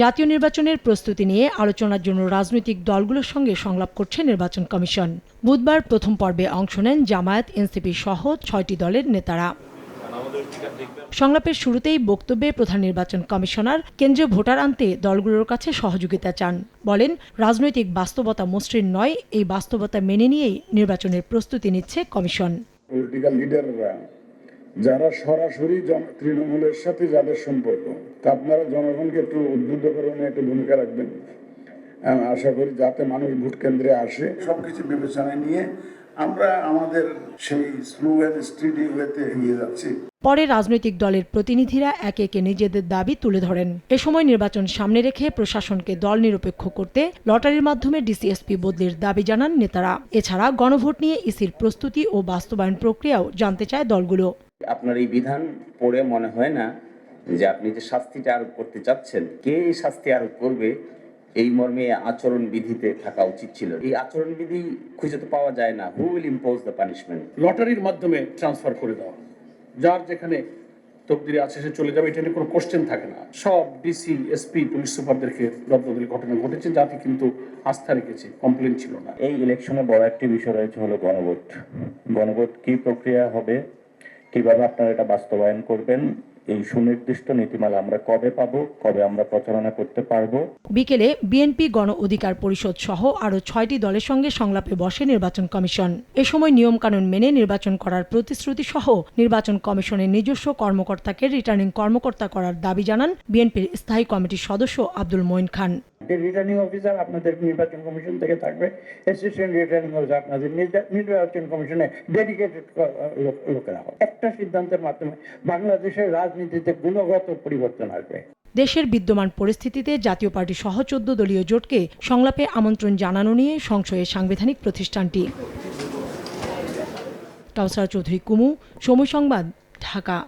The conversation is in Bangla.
জাতীয় নির্বাচনের প্রস্তুতি নিয়ে আলোচনার জন্য রাজনৈতিক দলগুলোর সঙ্গে সংলাপ করছে নির্বাচন কমিশন। বুধবার প্রথম পর্বে অংশ নেন জামায়াত এনসিপি সহ ছয়টি দলের নেতারা। সংলাপের শুরুতেই বক্তব্যে প্রধান নির্বাচন কমিশনার, কেন্দ্রীয় ভোটার আনতে দলগুলোর কাছে সহযোগিতা চান। বলেন, রাজনৈতিক বাস্তবতা মসৃণ নয়, এই বাস্তবতা মেনে নিয়েই নির্বাচনের প্রস্তুতি নিচ্ছে কমিশন। যারা সরাসরি তৃণমূলের সাথে যাদের সম্পর্ক তা আপনারা জনগণকে একটু উদ্বুদ্ধ করণে একটু ভূমিকা রাখবেন। আশা করি যাতে মানুষ ভোট কেন্দ্রে আসে। সবকিছু বিবেচনায় নিয়ে আমরা আমাদের সেই স্লো অ্যান্ড স্টেডি ওয়েতে এগিয়ে যাচ্ছি। পরে রাজনৈতিক দলের প্রতিনিধিরা একে একে নিজেদের দাবি তুলে ধরেন। এ সময় নির্বাচন সামনে রেখে প্রশাসনকে দল নিরপেক্ষ করতে লটারির মাধ্যমে ডিসিএসপি বদলির দাবি জানান নেতারা। এছাড়া গণভোট নিয়ে ইসির প্রস্তুতি ও বাস্তবায়ন প্রক্রিয়াও জানতে চায় দলগুলো। আপনার এই বিধান পড়ে মনে হয় না যে আপনি যে শাস্তিটা আরোপ করতে চাচ্ছেন কে এই শাস্তি আরোপ করবে? এই মর্মে আচরণ বিধিতে থাকা উচিত ছিল। এই আচরণ বিধি খুঁজে তো পাওয়া যায় না। Who will impose the punishment লটারির মাধ্যমে ট্রান্সফার করে দেওয়া। যার যেখানে তকদিরে আছে সে চলে যাবে এটা নিয়ে কোনো কোশ্চেন থাকে না। সব ডিসি এসপি পুলিশ সুপারদেরকে রদ্দদের ঘটনা ঘটেছে যাতে কিন্তু আস্থা রেখেছে কমপ্লেন ছিল না। এই ইলেকশনে বড় একটি বিষয় রয়েছে হলো গণভোট। গণভোট কি প্রক্রিয়া হবে? কীভাবে আপনারা এটা বাস্তবায়ন করবেন এই সুনির্দিষ্ট নীতিমালা আমরা কবে পাবো কবে আমরা প্রচারণা করতে পারব? বিকেলে বিএনপি গণ অধিকার পরিষদ সহ আরও ছয়টি দলের সঙ্গে সংলাপে বসে নির্বাচন কমিশন। এ সময় নিয়মকানুন মেনে নির্বাচন করার প্রতিশ্রুতি সহ নির্বাচন কমিশনের নিজস্ব কর্মকর্তাকে রিটার্নিং কর্মকর্তা করার দাবি জানান বিএনপির স্থায়ী কমিটির সদস্য আব্দুল মঈন খান। রিটার্নিং অফিসার আপনাদের নির্বাচন কমিশন থেকে থাকবে। অ্যাসিস্ট্যান্ট রিটার্নিং অফিসার আপনাদের নির্বাচন কমিশনে ডেডিকেটেড লোকেরা হবে। একটা সিদ্ধান্তের মাধ্যমে বাংলাদেশের রাজনীতিতে গুণগত পরিবর্তন আসবে। দেশের বিদ্যমান পরিস্থিতিতে জাতীয় পার্টি সহ চোদ্দ দলীয় জোটকে সংলাপে আমন্ত্রণ জানানো নিয়ে সংশয়ের সাংবিধানিক প্রতিষ্ঠানটি। কাউসার চৌধুরী কুমু, সময় সংবাদ, ঢাকা।